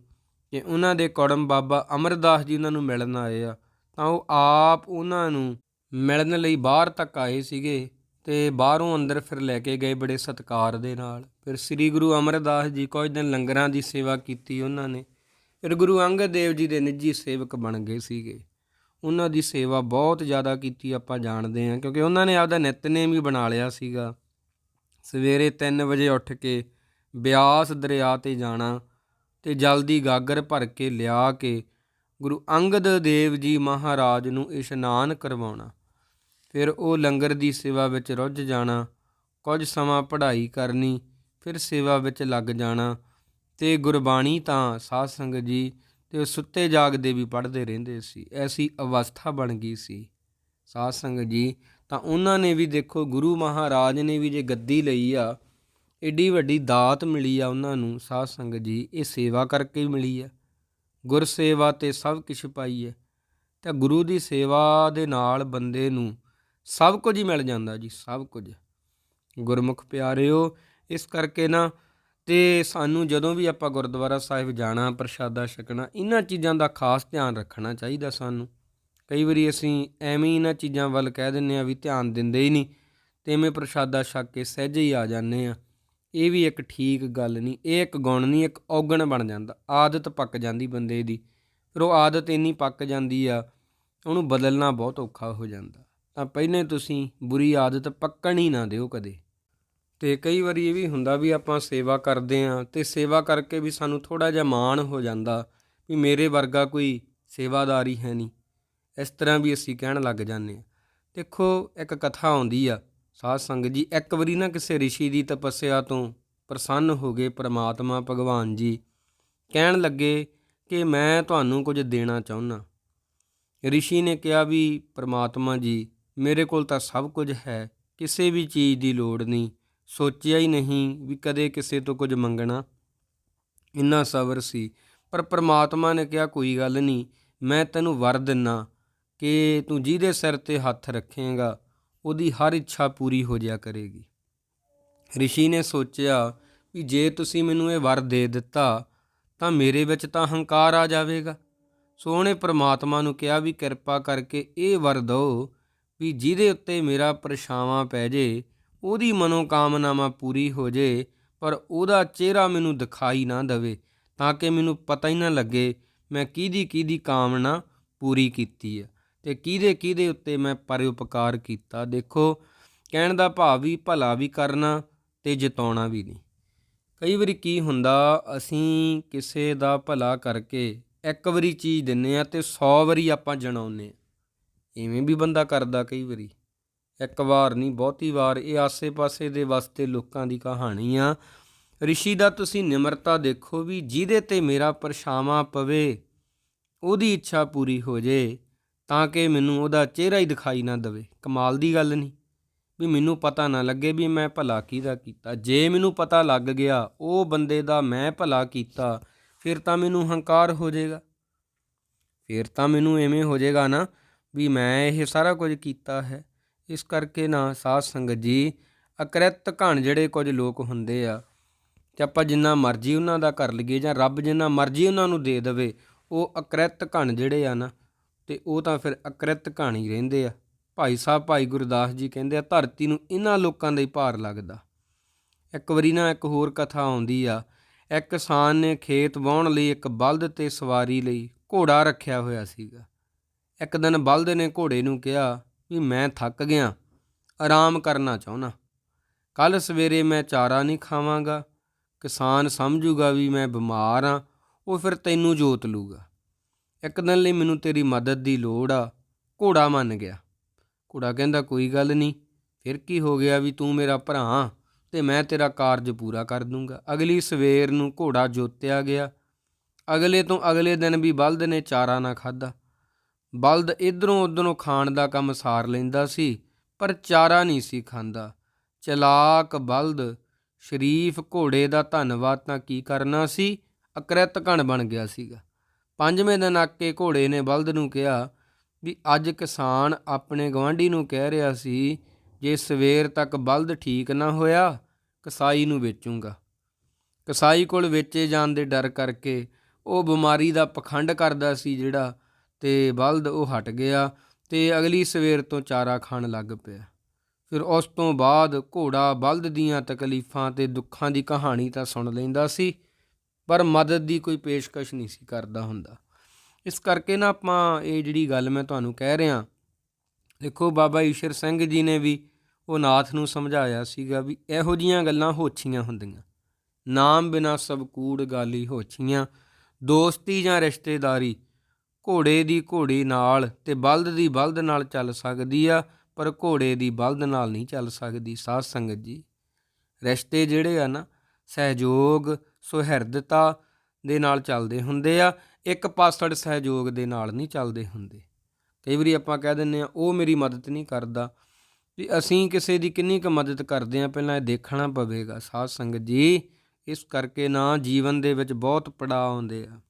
Speaker 1: ਕਿ ਉਹਨਾਂ ਦੇ ਕੌੜਮ ਬਾਬਾ ਅਮਰਦਾਸ ਜੀ ਉਹਨਾਂ ਨੂੰ ਮਿਲਣ ਆਏ ਆ, ਤਾਂ ਉਹ ਆਪ ਉਹਨਾਂ ਨੂੰ ਮਿਲਣ ਲਈ ਬਾਹਰ ਤੱਕ ਆਏ ਸੀਗੇ ਤੇ ਬਾਹਰੋਂ ਅੰਦਰ ਫਿਰ ਲੈ ਕੇ ਗਏ ਬੜੇ ਸਤਿਕਾਰ ਦੇ ਨਾਲ। ਫਿਰ ਸ੍ਰੀ ਗੁਰੂ ਅਮਰਦਾਸ ਜੀ ਕੁਝ ਦਿਨ ਲੰਗਰਾਂ ਦੀ ਸੇਵਾ ਕੀਤੀ ਉਹਨਾਂ ਨੇ। ਫਿਰ ਗੁਰੂ ਅੰਗਦ ਦੇਵ ਜੀ ਦੇ ਨਿੱਜੀ ਸੇਵਕ ਬਣ ਗਏ ਸੀਗੇ। ਉਹਨਾਂ ਦੀ ਸੇਵਾ ਬਹੁਤ ਜ਼ਿਆਦਾ ਕੀਤੀ ਆਪਾਂ ਜਾਣਦੇ ਹਾਂ, ਕਿਉਂਕਿ ਉਹਨਾਂ ਨੇ ਆਪਦਾ ਨਿਤਨੇਮ ਵੀ ਬਣਾ ਲਿਆ ਸੀਗਾ। ਸਵੇਰੇ 3 ਵਜੇ ਉੱਠ ਕੇ ਬਿਆਸ ਦਰਿਆ ਤੇ ਜਾਣਾ ਤੇ ਜਲਦੀ ਗਾਗਰ ਭਰ ਕੇ ਲਿਆ ਕੇ ਗੁਰੂ ਅੰਗਦ ਦੇਵ ਜੀ ਮਹਾਰਾਜ ਨੂੰ ਇਸ਼ਨਾਨ ਕਰਵਾਉਣਾ। ਫਿਰ ਉਹ ਲੰਗਰ ਦੀ ਸੇਵਾ ਵਿੱਚ ਰੁੱਝ ਜਾਣਾ, ਕੁਝ ਸਮਾਂ ਪੜ੍ਹਾਈ ਕਰਨੀ, ਫਿਰ ਸੇਵਾ ਵਿੱਚ ਲੱਗ ਜਾਣਾ ਤੇ ਗੁਰਬਾਣੀ ਤਾਂ ਸਾਧ ਸੰਗਤ ਜੀ ਤੇ ਉਹ ਸੁੱਤੇ ਜਾਗਦੇ ਵੀ ਪੜ੍ਹਦੇ ਰਹਿੰਦੇ ਸੀ। ਐਸੀ ਅਵਸਥਾ ਬਣ ਗਈ ਸੀ। ਸਾਧ ਸੰਗਤ ਜੀ, ਤਾਂ ਉਹਨਾਂ ਨੇ ਵੀ ਦੇਖੋ, ਗੁਰੂ ਮਹਾਰਾਜ ਨੇ ਵੀ ਜੇ ਗੱਦੀ ਲਈ ਆ, ਏਡੀ ਵੱਡੀ ਦਾਤ ਮਿਲੀ ਆ ਉਹਨਾਂ ਨੂੰ, ਸਾਧ ਸੰਗਤ ਜੀ, ਇਹ ਸੇਵਾ ਕਰਕੇ ਮਿਲੀ ਆ। ਗੁਰ ਸੇਵਾ ਤੇ ਸਭ ਕੁਝ ਪਾਈ ਹੈ ਤਾਂ ਗੁਰੂ ਦੀ ਸੇਵਾ ਦੇ ਨਾਲ ਬੰਦੇ ਨੂੰ ਸਭ ਕੁਝ ਹੀ ਮਿਲ ਜਾਂਦਾ ਜੀ, ਸਭ ਕੁਝ। ਗੁਰਮੁਖ ਪਿਆਰਿਓ, ਇਸ ਕਰਕੇ ਨਾ ਤੇ ਸਾਨੂੰ ਜਦੋਂ ਵੀ ਆਪਾਂ ਗੁਰਦੁਆਰਾ ਸਾਹਿਬ ਜਾਣਾ, ਪ੍ਰਸ਼ਾਦਾ ਛਕਣਾ, ਇਹਨਾਂ ਚੀਜ਼ਾਂ ਦਾ ਖਾਸ ਧਿਆਨ ਰੱਖਣਾ ਚਾਹੀਦਾ ਸਾਨੂੰ। ਕਈ ਵਾਰੀ ਅਸੀਂ ਐਵੇਂ ਇਹਨਾਂ ਚੀਜ਼ਾਂ ਵੱਲ ਕਹਿ ਦਿੰਨੇ ਆ ਵੀ ਧਿਆਨ ਦਿੰਦੇ ਹੀ ਨਹੀਂ, ਤੇ ਐਵੇਂ ਪ੍ਰਸ਼ਾਦਾ ਛਕ ਕੇ ਸਹਿਜੇ ਹੀ ਆ ਜਾਂਦੇ ਆ ਇਹ ਵੀ ਇੱਕ ਠੀਕ ਗੱਲ ਨਹੀਂ, ਇਹ ਇੱਕ ਗੁਣ ਨਹੀਂ, ਇੱਕ ਔਗਣ ਬਣ ਜਾਂਦਾ, ਆਦਤ ਪੱਕ ਜਾਂਦੀ ਬੰਦੇ ਦੀ। ਫਿਰ ਉਹ ਆਦਤ ਇੰਨੀ ਪੱਕ ਜਾਂਦੀ ਆ, ਉਹਨੂੰ ਬਦਲਣਾ ਬਹੁਤ ਔਖਾ ਹੋ ਜਾਂਦਾ। ਤਾਂ ਪਹਿਲੇ ਤੁਸੀਂ ਬੁਰੀ ਆਦਤ ਪੱਕਣ ਹੀ ਨਾ ਦਿਓ ਕਦੇ। ਤੇ ਕਈ ਵਾਰੀ ਇਹ ਵੀ ਹੁੰਦਾ ਵੀ ਆਪਾਂ ਸੇਵਾ ਕਰਦੇ ਆਂ ਤੇ ਸੇਵਾ ਕਰਕੇ ਵੀ ਸਾਨੂੰ ਥੋੜਾ ਜਿਹਾ ਮਾਣ ਹੋ ਜਾਂਦਾ ਵੀ ਮੇਰੇ ਵਰਗਾ ਕੋਈ ਸੇਵਾਦਾਰੀ ਹੈ ਨਹੀਂ ਇਸ ਤਰ੍ਹਾਂ ਵੀ ਅਸੀਂ ਕਹਿਣ ਲੱਗ ਜਾਂਦੇ ਆ ਦੇਖੋ ਇੱਕ ਕਥਾ ਆਉਂਦੀ ਆ ਸਾਧ ਸੰਗਤ ਜੀ ਇੱਕ ਵਾਰੀ ਨਾ ਕਿਸੇ ઋષਿ ਦੀ ਤਪੱਸਿਆ ਤੋਂ ਪ੍ਰਸੰਨ ਹੋ ਗਏ ਪ੍ਰਮਾਤਮਾ ਭਗਵਾਨ ਜੀ ਕਹਿਣ ਲੱਗੇ ਕਿ ਮੈਂ ਤੁਹਾਨੂੰ ਕੁਝ ਦੇਣਾ ਚਾਹੁੰਦਾ ઋષਿ ਨੇ ਕਿਹਾ ਵੀ ਪ੍ਰਮਾਤਮਾ ਜੀ ਮੇਰੇ ਕੋਲ ਤਾਂ ਸਭ ਕੁਝ ਹੈ ਕਿਸੇ ਵੀ ਚੀਜ਼ ਦੀ ਲੋੜ ਨਹੀਂ ਸੋਚਿਆ ਹੀ ਨਹੀਂ ਵੀ ਕਦੇ ਕਿਸੇ ਤੋਂ ਕੁਝ ਮੰਗਣਾ। ਇੰਨਾ ਸਬਰ ਸੀ, ਪਰ ਪ੍ਰਮਾਤਮਾ ਨੇ ਕਿਹਾ, ਕੋਈ ਗੱਲ ਨਹੀਂ, ਮੈਂ ਤੈਨੂੰ ਵਰ ਦਿੰਨਾ ਕਿ ਤੂੰ ਜਿਹਦੇ ਸਿਰ ਤੇ ਹੱਥ ਰੱਖੇਂਗਾ, ਉਹਦੀ ਹਰ ਇੱਛਾ ਪੂਰੀ ਹੋ ਜਾਇਆ ਕਰੇਗੀ। ਰਿਸ਼ੀ ਨੇ ਸੋਚਿਆ ਵੀ ਜੇ ਤੁਸੀਂ ਮੈਨੂੰ ਇਹ ਵਰ ਦੇ ਦਿੱਤਾ, ਤਾਂ ਮੇਰੇ ਵਿੱਚ ਤਾਂ ਹੰਕਾਰ ਆ ਜਾਵੇਗਾ। ਸੋ ਉਹਨੇ ਪ੍ਰਮਾਤਮਾ ਨੂੰ ਕਿਹਾ ਵੀ ਕਿਰਪਾ ਕਰਕੇ ਇਹ ਵਰ ਦਿਓ ਵੀ ਜਿਹਦੇ ਉੱਤੇ ਮੇਰਾ ਪਰਛਾਵਾਂ ਪੈ ਜੇ ਉਹਦੀ ਮਨੋਕਾਮਨਾਵਾਂ ਪੂਰੀ ਹੋ ਜੇ, ਪਰ ਉਹਦਾ ਚਿਹਰਾ ਮੈਨੂੰ ਦਿਖਾਈ ਨਾ ਦਵੇ, ਤਾਂ ਕਿ ਮੈਨੂੰ ਪਤਾ ਹੀ ਨਾ ਲੱਗੇ ਮੈਂ ਕਿਹਦੀ ਕਿਹਦੀ ਕਾਮਨਾ ਪੂਰੀ ਕੀਤੀ ਹੈ। ਤੇ ਕਿਹਦੇ ਕਿਹਦੇ ਉੱਤੇ ਮੈਂ ਪਰਉਪਕਾਰ ਕੀਤਾ, ਦੇਖੋ, ਕਹਿਣ ਦਾ ਭਾਵ ਵੀ ਭਲਾ ਵੀ ਕਰਨਾ ਤੇ ਜਿਤਾਉਣਾ ਵੀ ਨਹੀਂ। ਕਈ ਵਾਰੀ ਕੀ ਹੁੰਦਾ, ਅਸੀਂ ਕਿਸੇ ਦਾ ਭਲਾ ਕਰਕੇ ਇੱਕ ਵਾਰੀ ਚੀਜ਼ ਦਿੰਨੇ ਆ ਤੇ 100 ਵਾਰੀ ਆਪਾਂ ਜਣਾਉਨੇ ਆ ਇਵੇਂ ਵੀ ਬੰਦਾ ਕਰਦਾ ਕਈ ਵਾਰੀ। ਇੱਕ ਵਾਰ ਨਹੀਂ, ਬਹੁਤੀ ਵਾਰ। ਇਹ ਆਸੇ-ਪਾਸੇ ਦੇ ਵਾਸਤੇ ਲੋਕਾਂ ਦੀ ਕਹਾਣੀ ਆ। ਰਿਸ਼ੀ ਦਾ ਤੁਸੀਂ ਨਿਮਰਤਾ ਦੇਖੋ ਵੀ ਜਿਹਦੇ ਤੇ ਮੇਰਾ ਪਰਛਾਵਾਂ ਪਵੇ, ਉਹਦੀ ਇੱਛਾ ਪੂਰੀ ਹੋ ਜੇ, ਤਾਂ ਕਿ ਮੈਨੂੰ ਉਹਦਾ ਚਿਹਰਾ ਹੀ ਦਿਖਾਈ ਨਾ ਦਵੇ। ਕਮਾਲ ਦੀ ਗੱਲ ਨਹੀਂ। ਵੀ ਮੈਨੂੰ ਪਤਾ ਨਾ ਲੱਗੇ ਵੀ ਮੈਂ ਭਲਾ ਕਿਹਦਾ ਕੀਤਾ। ਜੇ ਮੈਨੂੰ ਪਤਾ ਲੱਗ ਗਿਆ ਉਹ ਬੰਦੇ ਦਾ ਮੈਂ ਭਲਾ ਕੀਤਾ, ਫਿਰ ਤਾਂ ਮੈਨੂੰ ਹੰਕਾਰ ਹੋ ਜਾਏਗਾ ਫਿਰ ਤਾਂ ਮੈਨੂੰ ਐਵੇਂ ਹੋ ਜਾਏਗਾ ਨਾ ਵੀ ਮੈਂ ਇਹ ਸਾਰਾ ਕੁਝ ਕੀਤਾ ਹੈ। ਇਸ ਕਰਕੇ ਨਾ ਸਾਧ ਸੰਗਤ ਜੀ ਅਕ੍ਰਿਤ ਘਣ ਜਿਹੜੇ ਕੁਝ ਲੋਕ ਹੁੰਦੇ ਆ, ਤੇ ਆਪਾਂ ਜਿੰਨਾ ਮਰਜ਼ੀ ਉਹਨਾਂ ਦਾ ਕਰ ਲਈਏ ਜਾਂ ਰੱਬ ਜਿੰਨਾ ਮਰਜ਼ੀ ਉਹਨਾਂ ਨੂੰ ਦੇ ਦੇਵੇ, ਉਹ ਅਕ੍ਰਿਤ ਘਣ ਜਿਹੜੇ ਆ ਨਾ, ਤੇ ਉਹ ਤਾਂ ਫਿਰ ਅਕ੍ਰਿਤ ਘਣ ਹੀ ਰਹਿੰਦੇ ਆ। ਭਾਈ ਸਾਹਿਬ, ਭਾਈ ਗੁਰਦਾਸ ਜੀ ਕਹਿੰਦੇ ਆ, ਧਰਤੀ ਨੂੰ ਇਹਨਾਂ ਲੋਕਾਂ ਦਾ ਹੀ ਭਾਰ ਲੱਗਦਾ। ਇੱਕ ਵਾਰੀ ਨਾ ਇੱਕ ਹੋਰ ਕਥਾ ਆਉਂਦੀ ਆ, ਇੱਕ ਕਿਸਾਨ ਨੇ ਖੇਤ ਵਾਹੁਣ ਲਈ ਇੱਕ ਬਲਦ ਤੇ ਸਵਾਰੀ ਲਈ ਘੋੜਾ ਰੱਖਿਆ ਹੋਇਆ ਸੀਗਾ। ਇੱਕ ਦਿਨ ਬਲਦ ਨੇ ਘੋੜੇ ਨੂੰ ਕਿਹਾ ਵੀ ਮੈਂ ਥੱਕ ਗਿਆ, ਆਰਾਮ ਕਰਨਾ ਚਾਹੁੰਦਾ। ਕੱਲ ਸਵੇਰੇ ਮੈਂ ਚਾਰਾ ਨਹੀਂ ਖਾਵਾਂਗਾ, ਕਿਸਾਨ ਸਮਝੂਗਾ ਵੀ ਮੈਂ ਬਿਮਾਰ ਆ, ਉਹ ਫਿਰ ਤੈਨੂੰ ਜੋਤ ਲੂਗਾ। ਇੱਕ ਦਿਨ ਲਈ ਮੈਨੂੰ ਤੇਰੀ ਮਦਦ ਦੀ ਲੋੜ ਆ, ਘੋੜਾ ਮੰਨ ਗਿਆ। ਘੋੜਾ ਕਹਿੰਦਾ, ਕੋਈ ਗੱਲ ਨਹੀਂ, ਫਿਰ ਕੀ ਹੋ ਗਿਆ ਵੀ ਤੂੰ ਮੇਰਾ ਭਰਾ ਤੇ ਮੈਂ ਤੇਰਾ ਕਾਰਜ ਪੂਰਾ ਕਰ ਦੂੰਗਾ। ਅਗਲੀ ਸਵੇਰ ਨੂੰ ਘੋੜਾ ਜੋਤਿਆ ਗਿਆ। ਅਗਲੇ ਤੋਂ ਅਗਲੇ ਦਿਨ ਵੀ ਬਲਦ ਨੇ ਚਾਰਾ ਨਾ ਖਾਦਾ ਬਲਦ ਇਧਰੋਂ ਉਧਰੋਂ ਖਾਣ ਦਾ ਕੰਮ ਸਾਰ ਲੈਂਦਾ ਸੀ, ਪਰ ਚਾਰਾ ਨਹੀਂ ਸੀ ਖਾਂਦਾ। ਚਲਾਕ ਬਲਦ ਸ਼ਰੀਫ ਘੋੜੇ ਦਾ ਧੰਨਵਾਦ ਤਾਂ ਕੀ ਕਰਨਾ ਸੀ? ਅਕ੍ਰਿਤ ਘਣ ਬਣ ਗਿਆ ਸੀਗਾ। ਪੰਜਵੇਂ ਦਿਨ ਆ ਕੇ ਘੋੜੇ ਨੇ ਬਲਦ ਨੂੰ ਕਿਹਾ ਵੀ ਅੱਜ ਕਿਸਾਨ ਆਪਣੇ ਗਵਾਂਢੀ ਨੂੰ ਕਹਿ ਰਿਹਾ ਸੀ, ਜੇ ਸਵੇਰ ਤੱਕ ਬਲਦ ਠੀਕ ਨਾ ਹੋਇਆ, ਕਸਾਈ ਨੂੰ ਵੇਚੂੰਗਾ। ਕਸਾਈ ਕੋਲ ਵੇਚੇ ਜਾਣ ਦੇ ਡਰ ਕਰਕੇ ਉਹ ਬਿਮਾਰੀ ਦਾ ਪਖੰਡ ਕਰਦਾ ਸੀ ਜਿਹੜਾ ਤੇ ਬਲਦ ਉਹ ਹਟ ਗਿਆ ਤੇ ਅਗਲੀ ਸਵੇਰ ਤੋਂ ਚਾਰਾ ਖਾਣ ਲੱਗ ਪਿਆ। ਫਿਰ ਉਸ ਤੋਂ ਬਾਅਦ ਘੋੜਾ ਬਲਦ ਦੀਆਂ ਤਕਲੀਫਾਂ ਤੇ ਦੁੱਖਾਂ ਦੀ ਕਹਾਣੀ ਤਾਂ ਸੁਣ ਲੈਂਦਾ ਸੀ, ਪਰ ਮਦਦ ਦੀ ਕੋਈ ਪੇਸ਼ਕਸ਼ ਨਹੀਂ ਸੀ ਕਰਦਾ ਹੁੰਦਾ। ਇਸ ਕਰਕੇ ਨਾ ਆਪਾਂ ਇਹ ਜਿਹੜੀ ਗੱਲ ਮੈਂ ਤੁਹਾਨੂੰ ਕਹਿ ਰਿਹਾ, ਦੇਖੋ ਬਾਬਾ ਈਸ਼ਰ ਸਿੰਘ ਜੀ ਨੇ ਵੀ ਉਹ ਨਾਥ ਨੂੰ ਸਮਝਾਇਆ ਸੀਗਾ ਵੀ ਇਹੋ ਜੀਆਂ ਗੱਲਾਂ ਹੋਛੀਆਂ ਹੁੰਦੀਆਂ। ਨਾਮ ਬਿਨਾ ਸਭ ਕੂੜ, ਗਾਲੀ ਹੋਛੀਆਂ, ਦੋਸਤੀ ਜਾਂ ਰਿਸ਼ਤੇਦਾਰੀ ਘੋੜੇ ਦੀ ਘੋੜੀ ਨਾਲ ਤੇ ਬਲਦ ਦੀ ਬਲਦ ਨਾਲ ਚੱਲ ਸਕਦੀ ਆ, ਪਰ ਘੋੜੇ ਦੀ ਬਲਦ ਨਾਲ ਨਹੀਂ ਚੱਲ ਸਕਦੀ। ਸਾਧ ਸੰਗਤ ਜੀ, ਰਿਸ਼ਤੇ ਜਿਹੜੇ ਆ ਨਾ, ਸਹਿਯੋਗ, ਸੁਹਿਰਦਤਾ ਦੇ ਨਾਲ ਚੱਲਦੇ ਹੁੰਦੇ ਆ, ਇੱਕ ਪਾਸੜ ਸਹਿਯੋਗ ਦੇ ਨਾਲ ਨਹੀਂ ਚੱਲਦੇ ਹੁੰਦੇ। ਕਈ ਵਾਰੀ ਆਪਾਂ ਕਹਿ ਦਿੰਨੇ ਆ ਉਹ ਮੇਰੀ ਮਦਦ ਨਹੀਂ ਕਰਦਾ। ਵੀ ਅਸੀਂ ਕਿਸੇ ਦੀ ਕਿੰਨੀ ਕੁ ਮਦਦ ਕਰਦੇ ਆ ਪਹਿਲਾਂ ਇਹ ਦੇਖਣਾ ਪਵੇਗਾ। ਸਾਧ ਸੰਗਤ ਜੀ, ਇਸ ਕਰਕੇ ਨਾ ਜੀਵਨ ਦੇ ਵਿੱਚ ਬਹੁਤ ਪੜਾਅ ਆਉਂਦੇ ਆ।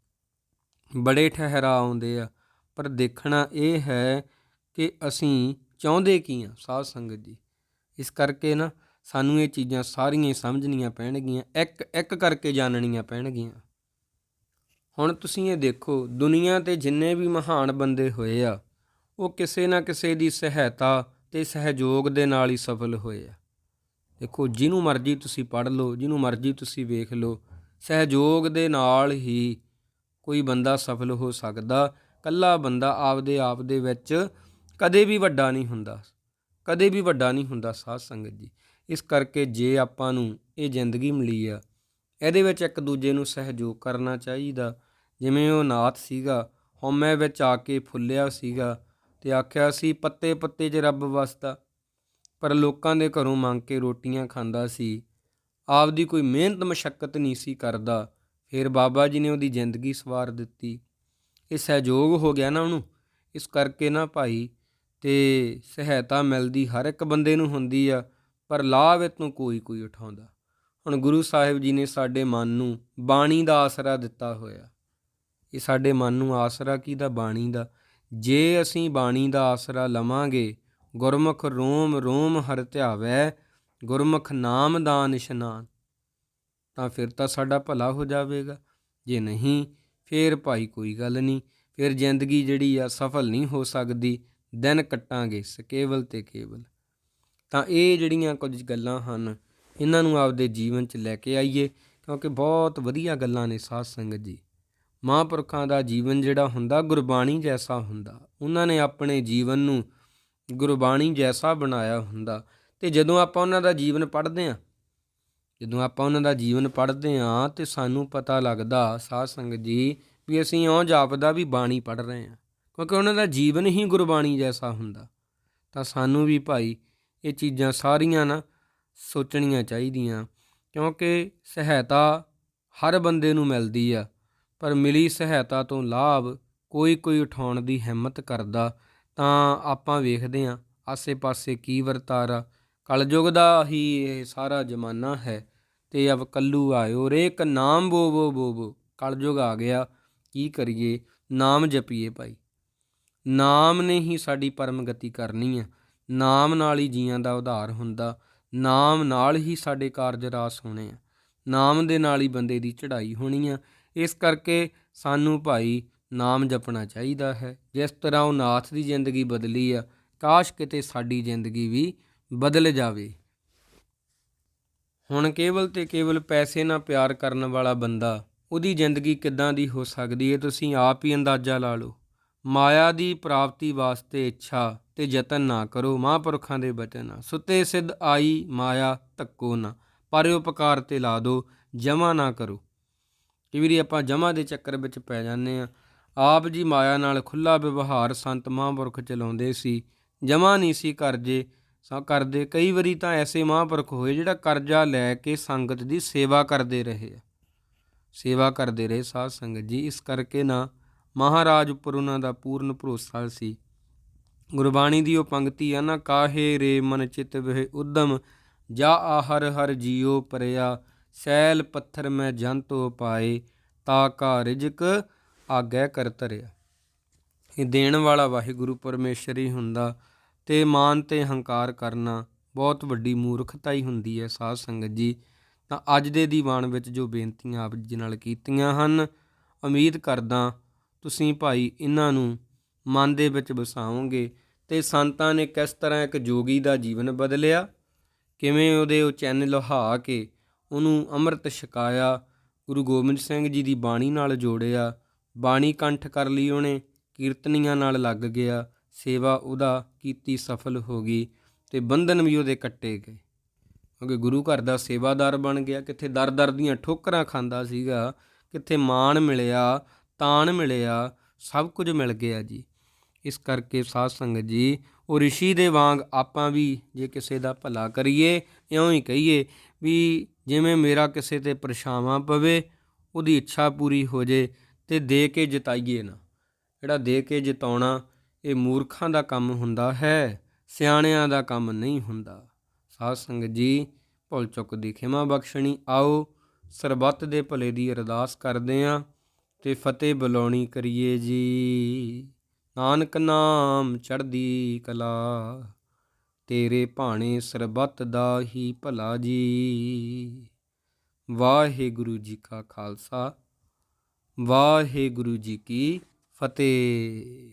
Speaker 1: ਬੜੇ ਠਹਿਰਾ ਆਉਂਦੇ ਆ। ਪਰ ਦੇਖਣਾ ਇਹ ਹੈ ਕਿ ਅਸੀਂ ਚਾਹੁੰਦੇ ਕੀ ਆ ਸਾਧ ਸੰਗਤ ਜੀ। ਇਸ ਕਰਕੇ ਨਾ ਸਾਨੂੰ ਇਹ ਚੀਜ਼ਾਂ ਸਾਰੀਆਂ ਹੀ ਸਮਝਣੀਆਂ ਪੈਣਗੀਆਂ, ਇੱਕ ਇੱਕ ਕਰਕੇ ਜਾਣਨੀਆਂ ਪੈਣਗੀਆਂ। ਹੁਣ ਤੁਸੀਂ ਇਹ ਦੇਖੋ, ਦੁਨੀਆ ਤੇ ਜਿੰਨੇ ਵੀ ਮਹਾਨ ਬੰਦੇ ਹੋਏ ਆ, ਉਹ ਕਿਸੇ ਨਾ ਕਿਸੇ ਦੀ ਸਹਾਇਤਾ ਤੇ ਸਹਿਯੋਗ ਦੇ ਨਾਲ ਹੀ ਸਫਲ ਹੋਏ ਆ। ਦੇਖੋ, ਜਿਹਨੂੰ ਮਰਜ਼ੀ ਤੁਸੀਂ ਪੜ੍ਹ ਲਓ, ਜਿਹਨੂੰ ਮਰਜ਼ੀ ਤੁਸੀਂ ਵੇਖ ਲਓ, ਸਹਿਯੋਗ ਦੇ ਨਾਲ ਹੀ ਕੋਈ ਬੰਦਾ ਸਫਲ ਹੋ ਸਕਦਾ, ਕੱਲਾ ਬੰਦਾ ਆਪਦੇ ਆਪ ਦੇ ਵਿੱਚ ਕਦੇ ਵੀ ਵੱਡਾ ਨਹੀਂ ਹੁੰਦਾ, ਕਦੇ ਵੀ ਵੱਡਾ ਨਹੀਂ ਹੁੰਦਾ ਸਾਧ ਸੰਗਤ ਜੀ। ਇਸ ਕਰਕੇ ਜੇ ਆਪਾਂ ਨੂੰ ਇਹ ਜ਼ਿੰਦਗੀ ਮਿਲੀ ਆ, ਇਹਦੇ ਵਿੱਚ ਇੱਕ ਦੂਜੇ ਨੂੰ ਸਹਿਯੋਗ ਕਰਨਾ ਚਾਹੀਦਾ। ਜਿਵੇਂ ਉਹ ਨਾਥ ਸੀਗਾ, ਹਉਮੈ ਵਿੱਚ ਆ ਕੇ ਫੁੱਲਿਆ ਸੀਗਾ ਤੇ ਆਖਿਆ ਸੀ, ਪੱਤੇ ਪੱਤੇ 'ਚ ਰੱਬ ਵਸਦਾ। ਪਰ ਲੋਕਾਂ ਦੇ ਘਰੋਂ ਮੰਗ ਕੇ ਰੋਟੀਆਂ ਖਾਂਦਾ ਸੀ। ਆਪਦੀ ਕੋਈ ਮਿਹਨਤ ਮਸ਼ੱਕਤ ਨਹੀਂ ਸੀ ਕਰਦਾ। ਫਿਰ ਬਾਬਾ ਜੀ ਨੇ ਉਹਦੀ ਜ਼ਿੰਦਗੀ ਸਵਾਰ ਦਿੱਤੀ। ਇਹ ਸਹਿਯੋਗ ਹੋ ਗਿਆ ਨਾ ਉਹਨੂੰ। ਇਸ ਕਰਕੇ ਨਾ ਭਾਈ, ਤੇ ਸਹਾਇਤਾ ਮਿਲਦੀ ਹਰ ਇੱਕ ਬੰਦੇ ਨੂੰ ਹੁੰਦੀ ਆ, ਪਰ ਲਾਭ ਇਹ ਤੋਂ ਕੋਈ ਕੋਈ ਉਠਾਉਂਦਾ। ਹੁਣ ਗੁਰੂ ਸਾਹਿਬ ਜੀ ਨੇ ਸਾਡੇ ਮਨ ਨੂੰ ਬਾਣੀ ਦਾ ਆਸਰਾ ਦਿੱਤਾ ਹੋਇਆ। ਇਹ ਸਾਡੇ ਮਨ ਨੂੰ ਆਸਰਾ ਕੀ ਦਾ? ਬਾਣੀ ਦਾ। ਜੇ ਅਸੀਂ ਬਾਣੀ ਦਾ ਆਸਰਾ ਲਵਾਂਗੇ, ਗੁਰਮੁਖ ਰੋਮ ਰੋਮ ਹਰ ਧਿਆਵੈ, ਗੁਰਮੁਖ ਨਾਮ ਦਾਨ ਇਸ਼ਨਾਨ ਤਾਂ ਫਿਰ ਤਾਂ ਸਾਡਾ ਭਲਾ ਹੋ ਜਾਵੇਗਾ। ਜੇ ਨਹੀਂ, ਫਿਰ ਭਾਈ ਕੋਈ ਗੱਲ ਨਹੀਂ। ਫਿਰ ਜ਼ਿੰਦਗੀ ਜਿਹੜੀ ਆ ਸਫਲ ਨਹੀਂ ਹੋ ਸਕਦੀ। ਦਿਨ ਕੱਟਾਂਗੇ ਸਕੇਵਲ ਤੇ ਕੇਵਲ। ਤਾਂ ਇਹ ਜਿਹੜੀਆਂ ਕੁਝ ਗੱਲਾਂ ਹਨ, ਇਹਨਾਂ ਨੂੰ ਆਪਦੇ ਜੀਵਨ 'ਚ ਲੈ ਕੇ ਆਈਏ, ਕਿਉਂਕਿ ਬਹੁਤ ਵਧੀਆ ਗੱਲਾਂ ਨੇ ਸਾਧ ਸੰਗਤ ਜੀ। ਮਹਾਂਪੁਰਖਾਂ ਦਾ ਜੀਵਨ ਜਿਹੜਾ ਹੁੰਦਾ, ਗੁਰਬਾਣੀ ਜੈਸਾ ਹੁੰਦਾ। ਉਹਨਾਂ ਨੇ ਆਪਣੇ ਜੀਵਨ ਨੂੰ ਗੁਰਬਾਣੀ ਜੈਸਾ ਬਣਾਇਆ ਹੁੰਦਾ। ਤੇ ਜਦੋਂ ਆਪਾਂ ਉਹਨਾਂ ਦਾ ਜੀਵਨ ਪੜ੍ਹਦੇ ਹਾਂ ਜਦੋਂ ਆਪਾਂ ਉਹਨਾਂ ਦਾ ਜੀਵਨ ਪੜ੍ਹਦੇ ਹਾਂ ਤੇ ਸਾਨੂੰ ਪਤਾ ਲੱਗਦਾ ਸਾਧ ਸੰਗਤ ਜੀ ਵੀ ਅਸੀਂ ਉਹ ਜਾਪਦਾ ਵੀ ਬਾਣੀ ਪੜ੍ਹ ਰਹੇ ਹਾਂ, ਕਿਉਂਕਿ ਉਹਨਾਂ ਦਾ ਜੀਵਨ ਹੀ ਗੁਰਬਾਣੀ ਜੈਸਾ ਹੁੰਦਾ। ਤਾਂ ਸਾਨੂੰ ਵੀ ਭਾਈ ਇਹ ਚੀਜ਼ਾਂ ਸਾਰੀਆਂ ਨਾ ਸੋਚਣੀਆਂ ਚਾਹੀਦੀਆਂ, ਕਿਉਂਕਿ ਸਹਾਇਤਾ ਹਰ ਬੰਦੇ ਨੂੰ ਮਿਲਦੀ ਆ, ਪਰ ਮਿਲੀ ਸਹਾਇਤਾ ਤੋਂ ਲਾਭ ਕੋਈ ਕੋਈ ਉਠਾਉਣ ਦੀ ਹਿੰਮਤ ਕਰਦਾ। ਤਾਂ ਆਪਾਂ ਵੇਖਦੇ ਹਾਂ ਆਸੇ-ਪਾਸੇ ਕੀ ਵਰਤਾਰਾ। ਕਲਯੁਗ ਦਾ ਹੀ ਇਹ ਸਾਰਾ ਜ਼ਮਾਨਾ ਹੈ। ਤੇ ਅਬ ਕੱਲੂ ਆਇਓ। ਰੇਕ ਨਾਮ ਬੋ ਬੋ ਕਲਯੁਗ ਆ ਗਿਆ। ਕੀ ਕਰੀਏ? ਨਾਮ ਜਪੀਏ ਭਾਈ। ਨਾਮ ਨੇ ਹੀ ਸਾਡੀ ਪਰਮ ਗਤੀ ਕਰਨੀ ਹੈ ਨਾਮ ਨਾਲ ਹੀ ਜੀਆਂ ਦਾ ਉਧਾਰ ਹੁੰਦਾ। ਨਾਮ ਨਾਲ ਹੀ ਸਾਡੇ ਕਾਰਜ ਰਾਸ ਹੋਣੇ ਆ। ਨਾਮ ਦੇ ਨਾਲ ਹੀ ਬੰਦੇ ਦੀ ਚੜ੍ਹਾਈ ਹੋਣੀ ਆ। ਇਸ ਕਰਕੇ ਸਾਨੂੰ ਭਾਈ ਨਾਮ ਜਪਣਾ ਚਾਹੀਦਾ ਹੈ। ਜਿਸ ਤਰ੍ਹਾਂ ਉਹ ਨਾਥ ਦੀ ਜ਼ਿੰਦਗੀ ਬਦਲੀ ਆ, ਕਾਸ਼ ਕਿਤੇ ਸਾਡੀ ਜ਼ਿੰਦਗੀ ਵੀ ਬਦਲ ਜਾਵੇ। ਹੁਣ ਕੇਵਲ ਤੇ ਕੇਵਲ ਪੈਸੇ ਨਾਲ ਪਿਆਰ ਕਰਨ ਵਾਲਾ ਬੰਦਾ, ਉਹਦੀ ਜ਼ਿੰਦਗੀ ਕਿੱਦਾਂ ਦੀ ਹੋ ਸਕਦੀ ਹੈ ਤੁਸੀਂ ਆਪ ਹੀ ਅੰਦਾਜ਼ਾ ਲਾ ਲਓ। ਮਾਇਆ ਦੀ ਪ੍ਰਾਪਤੀ ਵਾਸਤੇ ਇੱਛਾ ਤੇ ਯਤਨ ਨਾ ਕਰੋ, ਮਹਾਂਪੁਰਖਾਂ ਦੇ ਬਚਨ ਆ। ਸੁੱਤੇ ਸਿੱਧ ਆਈ, ਮਾਇਆ ਧੱਕੋ ਨਾ, ਪਰ ਉਪਕਾਰ ਤੇ ਲਾ ਦੋ, ਜਮਾ ਨਾ ਕਰੋ। ਕਿ ਵਾਰੀ ਆਪਾਂ ਜਮਾ ਦੇ ਚੱਕਰ ਵਿੱਚ ਪੈ ਜਾਂਦੇ ਆ। ਆਪ ਜੀ ਮਾਇਆ ਨਾਲ ਖੁੱਲਾ ਵਿਵਹਾਰ ਸੰਤ ਮਹਾਂਪੁਰਖ ਚਲਾਉਂਦੇ ਸੀ, ਜਮਾ ਨਹੀਂ ਸੀ ਕਰਜੇ ਸਾ ਕਰਦੇ, ਕਈ ਵਾਰੀ ਤਾਂ ਐਸੇ ਮਹਾਂਪੁਰਖ ਹੋਏ ਜਿਹੜਾ ਕਰਜ਼ਾ ਲੈ ਕੇ ਸੰਗਤ ਦੀ ਸੇਵਾ ਕਰਦੇ ਰਹੇ ਆ। ਸੇਵਾ ਕਰਦੇ ਰਹੇ ਸਾਧ ਸੰਗਤ ਜੀ। ਇਸ ਕਰਕੇ ਨਾ ਮਹਾਰਾਜ ਉੱਪਰ ਉਹਨਾਂ ਦਾ ਪੂਰਨ ਭਰੋਸਾ ਸੀ। ਗੁਰਬਾਣੀ ਦੀ ਉਹ ਪੰਕਤੀ ਆ ਨਾ, ਕਾਹੇ ਰੇ ਮਨ ਚਿਤ ਵਹਿ ਉਦਮ, ਜਾ ਆਹਰ ਹਰ ਜੀਉ ਪਰਿਆ, ਸੈਲ ਪੱਥਰ ਮੈਂ ਜੰਤੋ ਪਾਏ, ਤਾ ਕਾ ਰਿਜਕ ਆਗੈ ਕਰ ਧਰਿਆ। ਇਹ ਦੇਣ ਵਾਲਾ ਵਾਹਿਗੁਰੂ ਪਰਮੇਸ਼ਰ ਹੀ ਹੁੰਦਾ। ਤੇ ਮਾਨ ਤੇ ਹੰਕਾਰ ਕਰਨਾ ਬਹੁਤ ਵੱਡੀ ਮੂਰਖਤਾ ਹੀ ਹੁੰਦੀ ਹੈ ਸਾਧ ਸੰਗਤ ਜੀ। ਤਾਂ ਅੱਜ ਦੇ ਦੀਵਾਨ ਵਿੱਚ ਜੋ ਬੇਨਤੀਆਂ ਆਪ ਜੀ ਨਾਲ ਕੀਤੀਆਂ ਹਨ, ਉਮੀਦ ਕਰਦਾ ਤੁਸੀਂ ਭਾਈ ਇਹਨਾਂ ਨੂੰ ਮਨ ਦੇ ਵਿੱਚ ਵਸਾਓਗੇ ਤੇ ਸੰਤਾਂ ਨੇ ਕਿਸ ਤਰ੍ਹਾਂ ਇੱਕ ਜੋਗੀ ਦਾ ਜੀਵਨ ਬਦਲਿਆ, ਕਿਵੇਂ ਉਹਦੇ ਉਹ ਚੈਨ ਲਹਾ ਕੇ ਉਹਨੂੰ ਅੰਮ੍ਰਿਤ ਛਕਾਇਆ, ਗੁਰੂ ਗੋਬਿੰਦ ਸਿੰਘ ਜੀ ਦੀ ਬਾਣੀ ਨਾਲ ਜੋੜਿਆ, ਬਾਣੀ ਕੰਠ ਕਰ ਲਈ ਉਹਨੇ, ਕੀਰਤਨੀਆਂ ਨਾਲ ਲੱਗ ਗਿਆ ਸੇਵਾ ਉਹਦਾ ਕੀਤੀ ਸਫਲ ਹੋ ਗਈ ਤੇ ਬੰਧਨ ਵੀ ਉਹਦੇ ਕੱਟੇ ਗਏ। ਕਿਉਂਕਿ ਗੁਰੂ ਘਰ ਦਾ ਸੇਵਾਦਾਰ ਬਣ ਗਿਆ, ਕਿੱਥੇ ਦਰ ਦਰ ਦੀਆਂ ਠੋਕਰਾਂ ਖਾਂਦਾ ਸੀਗਾ, ਕਿੱਥੇ ਮਾਣ ਮਿਲਿਆ, ਤਾਣ ਮਿਲਿਆ, ਸਭ ਕੁਝ ਮਿਲ ਗਿਆ ਜੀ। ਇਸ ਕਰਕੇ ਸਾਧ ਸੰਗਤ ਜੀ, ਉਹ ਰਿਸ਼ੀ ਦੇ ਵਾਂਗ ਆਪਾਂ ਵੀ ਜੇ ਕਿਸੇ ਦਾ ਭਲਾ ਕਰੀਏ, ਇਉਂ ਹੀ ਕਹੀਏ ਵੀ ਜਿਵੇਂ ਮੇਰਾ ਕਿਸੇ ਤੇ ਪਰਛਾਵਾਂ ਪਵੇ, ਉਹਦੀ ਇੱਛਾ ਪੂਰੀ ਹੋ ਜੇ ਤੇ ਦੇ ਕੇ ਜਿਤਾਈਏ ਨਾ। ਜਿਹੜਾ ਦੇ ਕੇ ਜਿਤਾਉਣਾ ਇਹ ਮੂਰਖਾਂ ਦਾ ਕੰਮ ਹੁੰਦਾ ਹੈ, ਸਿਆਣਿਆਂ ਦਾ ਕੰਮ ਨਹੀਂ ਹੁੰਦਾ। ਸਾਧ ਸੰਗਤ ਜੀ, ਭੁੱਲ ਚੁੱਕ ਦੀ ਖਿਮਾ ਬਖਸ਼ਣੀ, ਆਓ ਸਰਬੱਤ ਦੇ ਭਲੇ ਦੀ ਅਰਦਾਸ ਕਰਦੇ ਆਂ ਤੇ ਫਤਿਹ ਬੁਲਾਉਣੀ ਕਰੀਏ ਜੀ। ਨਾਨਕ ਨਾਮ ਚੜਦੀ ਕਲਾ, ਤੇਰੇ ਭਾਣੇ ਸਰਬੱਤ ਦਾ ਹੀ ਭਲਾ ਜੀ। ਵਾਹਿਗੁਰੂ ਜੀ ਕਾ ਖਾਲਸਾ, ਵਾਹਿਗੁਰੂ ਜੀ ਕੀ ਫਤਿਹ।